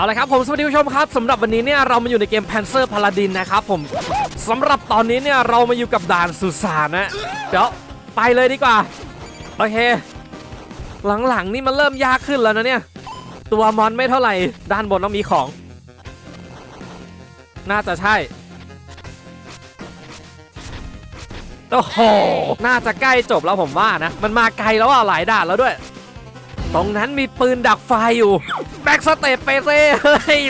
เอาละครับผมสวัสดีผู้ชมครับสำหรับวันนี้เนี่ยเรามาอยู่ในเกม Panzer Paladin นะครับผมสำหรับตอนนี้เนี่ยเรามาอยู่กับด่านสุสานนะเดี๋ยวไปเลยดีกว่า โอเค หลังๆนี่มันเริ่มยากขึ้นแล้วนะเนี่ย ตัวมอนไม่เท่าไหร่ ด้านบนต้องมีของ น่าจะใช่โอ้โหน่าจะใกล้จบแล้วผมว่านะ มันมาไกลแล้วอะหลายด่านแล้วด้วย ตรงนั้นมีปืนดักไฟอยู่ แบ็กสเตปเปเซ่เฮ้ย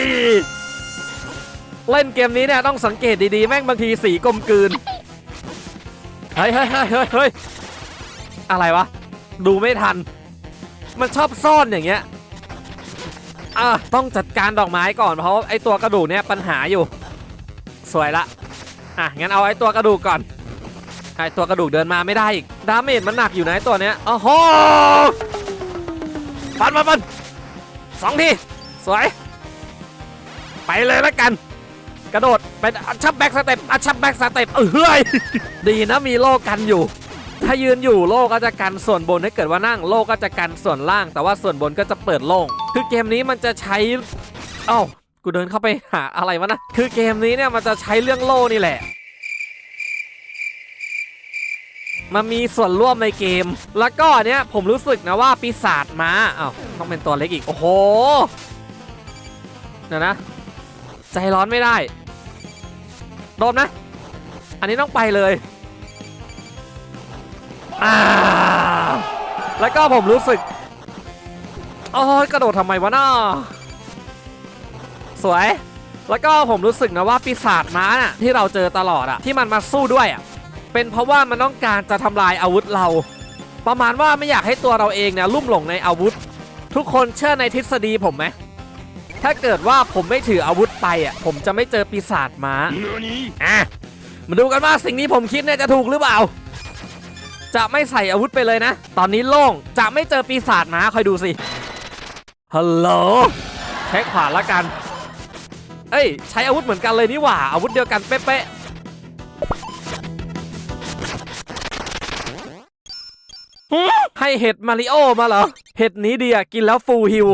เล่นเกมนี้เนี่ยต้องสังเกตดีๆ แม่งบางทีสีกลมกลืนเฮ้ยเฮ้ยเฮ้ยเฮ้ยเฮ้ยอะไรวะ ดูไม่ทัน มันชอบซ่อนอย่างเงี้ยอะต้องจัดการดอกไม้ก่อนเพราะไอตัวกระดูกเนี่ยปัญหาอยู่ สวยละอะงั้นเอาไอตัวกระดูกก่อนไอตัวกระดูกเดินมาไม่ได้อีกดาเมจมันหนักอยู่นะไอตัวเนี้ยโอ้โห ฟันฟันฟันสองทีสวย ไปเลยแล้วกัน กระโดดเป็นอัชชับแบ็กสเต็ปอัชชับแบ็กสเต็ปเออเฮ้ยดีนะมีโล่กันอยู่ ถ้ายืนอยู่โล่ก็จะกันส่วนบนถ้าเกิดว่านั่งโล่ก็จะกันส่วนล่าง แต่ว่าส่วนบนก็จะเปิดโล่งคือเกมนี้มันจะใช้เอ้ากูเดินเข้าไปหาอะไรวะนะคือเกมนี้เนี่ยมันจะใช้เรื่องโล่นี่แหละ มันมีส่วนร่วมในเกม แล้วก็เนี้ยผมรู้สึกนะว่าปีศาจม้าอ้าวต้องเป็นตัวเล็กอีก โอ้โหเดี๋ยวนะ ใจร้อนไม่ได้ โดนนะ อันนี้ต้องไปเลยอ่าแล้วก็ผมรู้สึกโอ้ยกระโดดทำไมวะน้าสวย แล้วก็ผมรู้สึกนะว่าปีศาจม้าน่ะที่เราเจอตลอดอะที่มันมาสู้ด้วยอะ เป็นเพราะว่ามันต้องการจะทำลายอาวุธเรา ประมาณว่าไม่อยากให้ตัวเราเองเนี่ยลุ่มหลงในอาวุธ ทุกคนเชื่อในทฤษฎีผมไหมถ้าเกิดว่าผมไม่ถืออาวุธไปอะผมจะไม่เจอปีศาจม้าอะมาดูกันว่าสิ่งนี้ผมคิดเนี่ยจะถูกหรือเปล่า จะไม่ใส่อาวุธไปเลยนะ ตอนนี้โล่งจะไม่เจอปีศาจม้าคอยดูสิฮัลโหลใช้ขวานละกัน เอ้ย ใช้อาวุธเหมือนกันเลยนี่หว่าอาวุธเดียวกันเป๊ะๆ ให้เห็ดมาริโอมาเหรอ เห็ดนี้ดีอะกินแล้วฟูลฮิล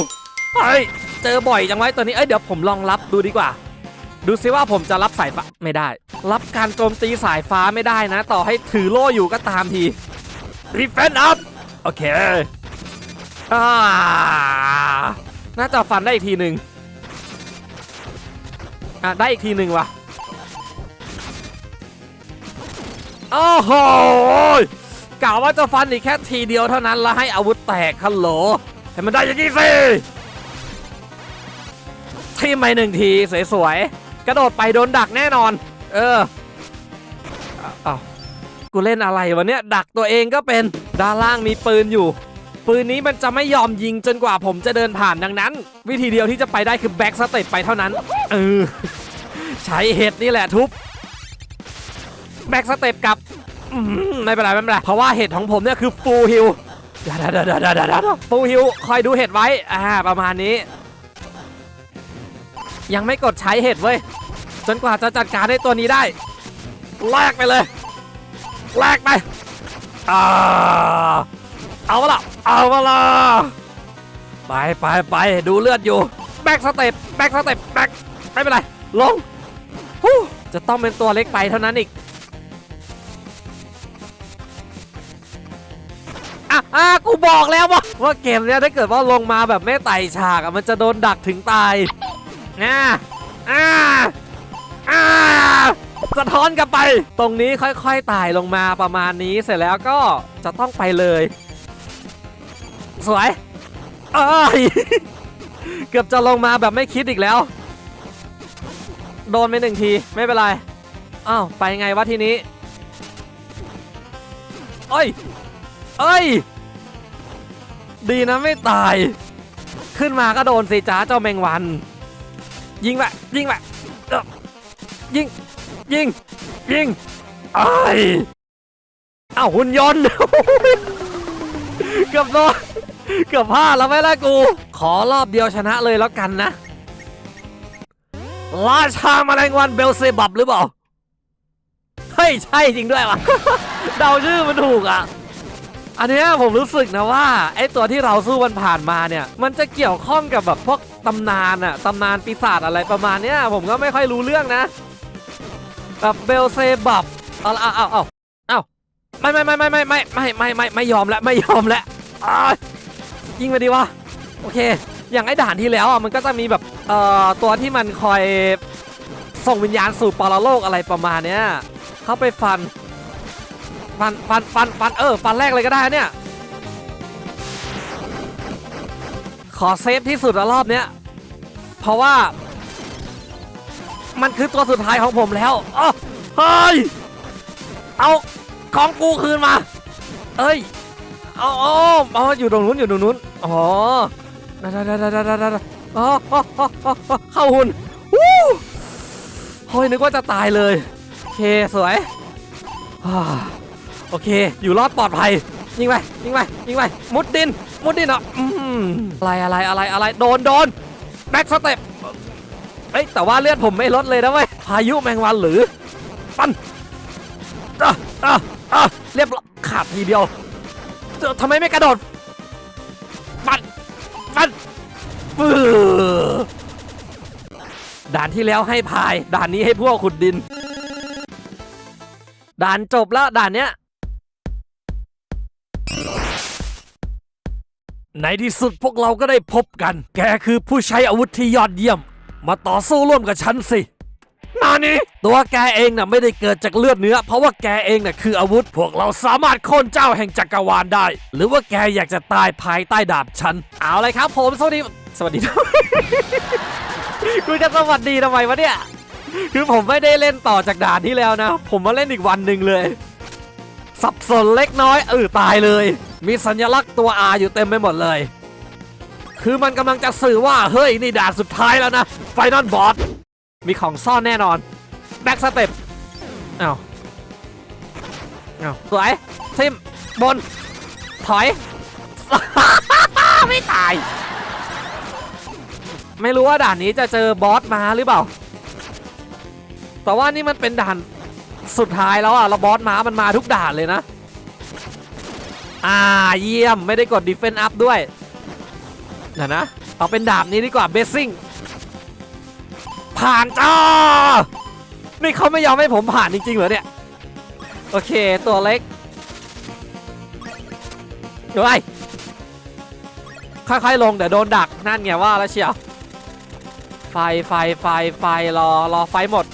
เฮ้ยเจอบ่อยจังไว้ตัวนี้ เอ้ยเดี๋ยวผมลองรับดูดีกว่า ดูซิว่าผมจะรับสายฟ้าไม่ได้ รับการโจมตีสายฟ้าไม่ได้นะ ต่อให้ถือโล่อยู่ก็ตามทีรีเฟนอัพโอเคอ่าน่าจะฟันได้อีกทีหนึ่งอะได้อีกทีหนึ่งว่ะโอ้โห กล่าวว่าจะฟันอีกแค่ทีเดียวเท่านั้นแล้วให้อาวุธแตกฮัลโหลให้มันได้อย่างนี้สิทีมไปหนึ่งทีสวยๆกระโดดไปโดนดักแน่นอน เอออ้าวกูเล่นอะไรวะเนี่ยดักตัวเองก็เป็นด้านล่างมีปืนอยู่ ปืนนี้มันจะไม่ยอมยิงจนกว่าผมจะเดินผ่านดังนั้น วิธีเดียวที่จะไปได้คือแบ็กสเตปไปเท่านั้นเออใช้เห็ดนี่แหละทุบแบ็กสเตปกลับ อืมไม่เป็นไรไม่เป็นไรเพราะว่าเห็ดของผมเนี่ยคือฟูลฮิลดาดาดาดาดาดาดาฟูลฮิลคอยดูเห็ดไว้อ่าประมาณนี้ ยังไม่กดใช้เห็ดเว้ยจนกว่าจะจัดการให้ตัวนี้ได้แลกไปเลยแลกไปอ่าเอาละเอาละไปไปไปดูเลือดอยู่แบ็กสเต็ปแบ็กสเต็ปแบ็กไม่เป็นไรลงจะต้องเป็นตัวเล็กไปเท่านั้นอีก อะอะกูบอกแล้วว่าว่าเกมเนี้ยถ้าเกิดว่าลงมาแบบไม่ไต่ฉากอะมันจะโดนดักถึงตายนะอ่าอ่าสะท้อนกลับไป ตรงนี้ค่อยๆไต่ลงมาประมาณนี้เสร็จแล้วก็จะต้องไปเลย สวยเอ้ยเกือบจะลงมาแบบไม่คิดอีกแล้ว โดนไปหนึ่งทีไม่เป็นไรอ้าวไปไงวะทีนี้เอ้ย เอ้ย ดีนะไม่ตาย ขึ้นมาก็โดนสิจ้าเจ้าแมงวัน ยิงไปยิงไปเอ้อยิง ยิง ยิงไอ้ายอ้าวหุ่นยนต์ เกือบโดนเกือบพลาดแล้วไหมล่ะกู ขอรอบเดียวชนะเลยแล้วกันนะราชาแมลงวันเบลเซบับหรือเปล่า เฮ้ย ใช่จริงด้วยวะเดาชื่อมันถูกอะ อันเนี้ยผมรู้สึกนะว่าไอตัวที่เราสู้มันผ่านมาเนี่ย มันจะเกี่ยวข้องกับแบบพวกตำนานอะตำนานปีศาจอะไรประมาณเนี้ยผมก็ไม่ค่อยรู้เรื่องนะแบบเบลเซบับเอาเอาเอาเอาเอาไม่ไม่ไม่ไม่ไม่ไม่ไม่ไม่ไม่ไม่ยอมแล้วไม่ยอมแล้วอ้ายยิงมาดีวะโอเค อย่างไอด่านที่แล้วอะมันก็จะมีแบบเอ่อตัวที่มันคอยส่งวิญญาณสู่ปรโลกอะไรประมาณเนี้ยเข้าไปฟัน ฟันฟันฟันฟันเออฟันแรกเลยก็ได้เนี่ย ขอเซฟที่สุดอะรอบเนี้ยเพราะว่า มันคือตัวสุดท้ายของผมแล้วอ้อเฮ้ยเอาของกูคืนมา เอ้ยเอาเอาเอาอยู่ตรงนู้นอยู่ตรงนู้นอ๋อได้ได้ได้ได้ได้ได้อ๋ออ๋ออ๋อเข้าหุ่นวู้เฮ้ยนึกว่าจะตายเลย โอเคสวยอ่า โอเค อยู่รอดปลอดภัย ยิงไป ยิงไป ยิงไป มุดดิน มุดดินเหรออืมอะไรอะไรอะไรอะไร โดนโดนแบ็กสเต็ปเอ้ย แต่ว่าเลือดผมไม่ลดเลยนะเว้ย พายุแมงวันหรือ ปันอะอะอะเรียบร้อยขาดทีเดียวเจอทำไมไม่กระโดด ปันปันปื้อด่านที่แล้วให้พาย ด่านนี้ให้พวกขุดดิน ด่านจบแล้ว ด่านเนี้ย ในที่สุดพวกเราก็ได้พบกัน แกคือผู้ใช้อาวุธที่ยอดเยี่ยม มาต่อสู้ร่วมกับฉันสิ นานี่ตัวแกเองน่ะไม่ได้เกิดจากเลือดเนื้อ เพราะว่าแกเองน่ะคืออาวุธ พวกเราสามารถโค่นเจ้าแห่งจักรวาลได้ หรือว่าแกอยากจะตายภายใต้ดาบฉัน เอาเลยครับผม สวัสดี สวัสดีคุณจะสวัสดีทำไมวะเนี่ย คือผมไม่ได้เล่นต่อจากด่านที่แล้วนะ ผมมาเล่นอีกวันหนึ่งเลย สับสนเล็กน้อยเออตายเลย มีสัญลักษณ์ตัว R อยู่เต็มไปหมดเลย คือมันกำลังจะสื่อว่า เฮ้ย นี่ด่านสุดท้ายแล้วนะไฟนอลบอสมีของซ่อนแน่นอนแบ็กสเต็ปอ้าวอ้าวสวยทิมบน ถอย ไม่ตาย ไม่รู้ว่าด่านนี้จะเจอบอสมาหรือเปล่า แต่ว่านี่มันเป็นด่าน สุดท้ายแล้วอะแล้วบอสม้ามันมาทุกด่านเลยนะ อ่าเยี่ยมไม่ได้กด Defense Up ด้วยเดี๋ยวนะเอาเป็นดาบนี้ดีกว่า b บ s ซิ่งผ่านจ้านี่เขาไม่ยอมให้ผมผ่านจริงๆเหรอเนี่ย โอเคตัวเล็กเดี๋ยวไอ้ค่อยๆลงเดี๋ยวโดนดักนั่นไงว่าแล้วเชียวไฟไฟไฟไฟรอรอไฟหมด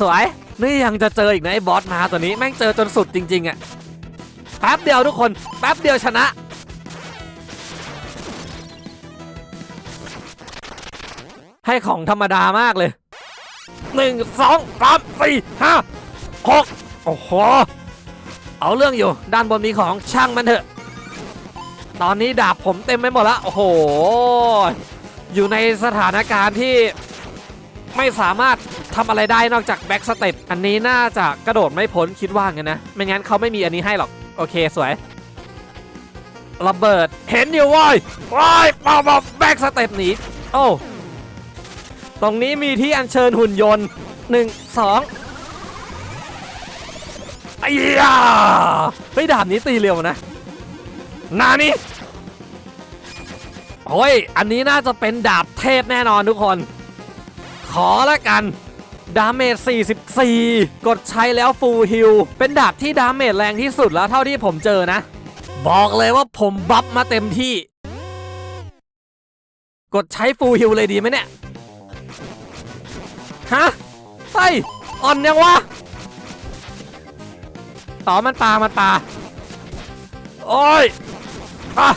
สวย นี่ยังจะเจออีกนะไอ้บอสมาตัวนี้แม่งเจอจนสุดจริง ๆอะแป๊บเดียวทุกคนแป๊บเดียวชนะ ให้ของธรรมดามากเลยหนึ่งสองสามสี่ห้าหกโอ้โห เอาเรื่องอยู่ ด้านบนมีของช่างมันเถอะ ตอนนี้ดาบผมเต็มไปหมดล้วโอ้โห อยู่ในสถานการณ์ที่ ไม่สามารถทำอะไรได้นอกจากแบ็กสเต็ปอันนี้น่าจะกระโดดไม่พ้นคิดว่างั้นนะ ไม่งั้นเขาไม่มีอันนี้ให้หรอก โอเคสวยระเบิดเห็นอยู่ว้ยว้ายปาบแบ็กสเต็ปหนีโอ้ตรงนี้มีที่อัญเชิญหุ่นยนต์หนึ่งสองไอ้ยาเฮ้ดาบนี้ตีเร็วนะนานี่โอ้ย อันนี้น่าจะเป็นดาบเทพแน่นอนทุกคน ขอละกันดาเมจ 44 กดใช้แล้วฟูลฮิล เป็นดาบที่ดาเมจแรงที่สุดแล้วเท่าที่ผมเจอนะ บอกเลยว่าผมบัฟมาเต็มที่ กดใช้ฟูลฮิลเลยดีไหมเนี่ย ฮะเฮ้อ่อนยังวะ ต่อมันปลา มันปลา โอ้ยอะ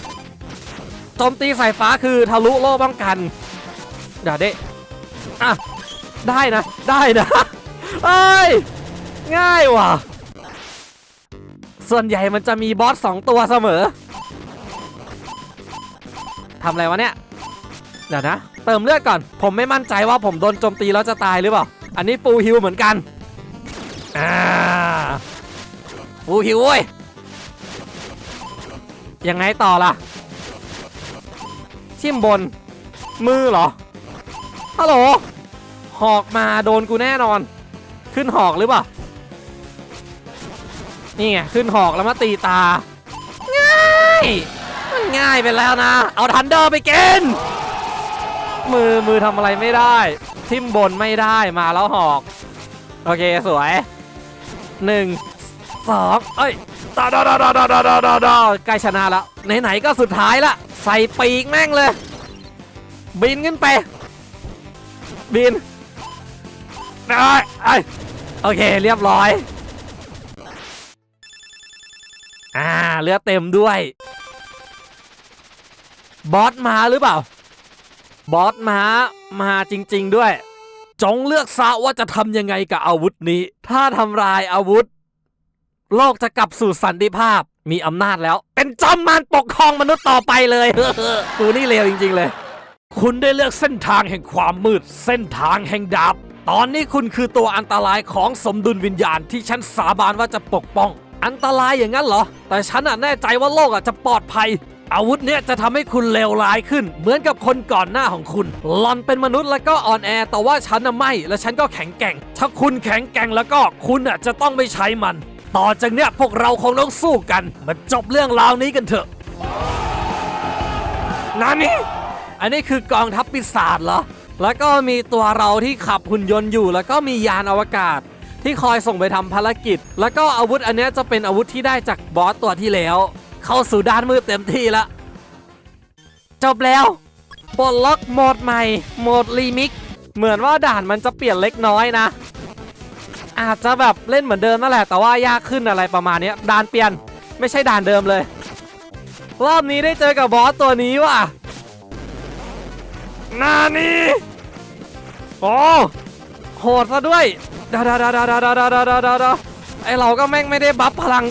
โจมตีสายฟ้าคือทะลุโล่ป้องกัน เดี๋ยวเด้ อะ ได้นะ ได้นะเอ้ย ง่ายว่ะ ส่วนใหญ่มันจะมีบอสสองตัวเสมอทำอะไรวะเนี่ย เดี๋ยวนะ เติมเลือดก่อน ผมไม่มั่นใจว่าผมโดนโจมตีแล้วจะตายหรือเปล่า อันนี้ฟูฮิลเหมือนกัน อ่าฟูฮิลเว้ย ยังไงต่อล่ะ ทิ่มบน มือเหรอ ฮัลโหล หอกมาโดนกูแน่นอน ขึ้นหอกหรือเปล่า นี่ไง ขึ้นหอกแล้วมาตีตามันง่ายไปแล้วนะ เอาทันเดอร์ไปกิน มือมือทำอะไรไม่ได้ ทิมบนไม่ได้มาแล้วหอก โอเคสวยหนึ่งสองเอ้ยดาดาดาดาดาดาดาดาใกล้ชนะแล้วไหนๆก็สุดท้ายละ ใส่ปีกแม่งเลย บินขึ้นไป บินได้ไโอเค เรียบร้อย อ่าเลือดเต็มด้วย บอสมาหรือเปล่า บอสมา มาจริง ๆ ด้วย จงเลือกซะว่าจะทำยังไงกับอาวุธนี้ ถ้าทำลายอาวุธ โลกจะกลับสู่สันติภาพ มีอำนาจแล้ว เป็นจอมมารปกครองมนุษย์ต่อไปเลย กูนี่เลวจริง ๆ เลย คุณได้เลือกเส้นทางแห่งความมืด เส้นทางแห่งดาบ ตอนนี้คุณคือตัวอันตรายของสมดุลวิญญาณที่ฉันสาบานว่าจะปกป้อง อันตรายอย่างนั้นเหรอ แต่ฉันอะแน่ใจว่าโลกอะจะปลอดภัย อาวุธเนี่ยจะทำให้คุณเลวร้ายขึ้น เหมือนกับคนก่อนหน้าของคุณหลอนเป็นมนุษย์แล้วก็อ่อนแอ แต่ว่าฉันน่ะไม่ และฉันก็แข็งแกร่ง ถ้าคุณแข็งแกร่งแล้วก็คุณอะจะต้องไม่ใช้มัน ต่อจากเนี้ยพวกเราคงต้องสู้กัน มาจบเรื่องราวนี้กันเถอะนานี่ อันนี้คือกองทัพปีศาจเหรอ แล้วก็มีตัวเราที่ขับหุ่นยนต์อยู่ แล้วก็มียานอวกาศ ที่คอยส่งไปทำภารกิจ แล้วก็อาวุธอันนี้จะเป็นอาวุธที่ได้จากบอสตัวที่แล้ว เข้าสู่ด้านมืดเต็มที่แล้วจบแล้วปลดล็อกโหมดใหม่โหมดรีมิกเหมือนว่าด่านมันจะเปลี่ยนเล็กน้อยนะ อาจจะแบบเล่นเหมือนเดิมนั่นแหละแต่ว่ายากขึ้นอะไรประมาณนี้ด่านเปลี่ยนไม่ใช่ด่านเดิมเลย รอบนี้ได้เจอกับบอสตัวนี้ว่ะ นานี่โอ้โหดซะด้วยดาดาดาดาดาดาดาดาดาดาดาไอเราก็แม่งไม่ได้บัฟพลัง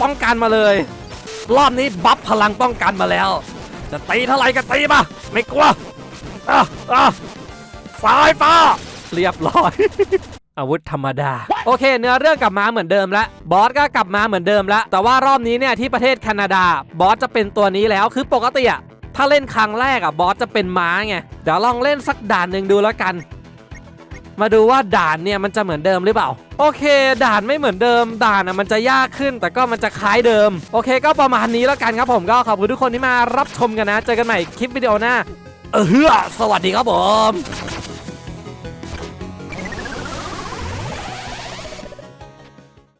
ป้องกันมาเลย รอบนี้บัฟพลังป้องกันมาแล้ว จะตีเท่าไหร่ก็ตีมาไม่กลัวอะอะสายฟ้าเรียบร้อย อาวุธธรรมดา โอเค เนื้อเรื่องกลับมาเหมือนเดิมแล้วบอสก็กลับมาเหมือนเดิมแล้วแต่ว่ารอบนี้เนี่ยที่ประเทศแคนาดาบอสจะเป็นตัวนี้แล้วคือปกติอะ ถ้าเล่นครั้งแรกอะบอสจะเป็นม้าไง เดี๋ยวลองเล่นสักด่านหนึ่งดูแล้วกัน มาดูว่าด่านเนี่ยมันจะเหมือนเดิมหรือเปล่า โอเค ด่านไม่เหมือนเดิม ด่านอะมันจะยากขึ้น แต่ก็มันจะคล้ายเดิม โอเค ก็ประมาณนี้แล้วกันครับผมก็ขอบคุณทุกคนที่มารับชมกันนะ เจอกันใหม่คลิปวิดีโอหน้า เออเฮือสวัสดีครับผม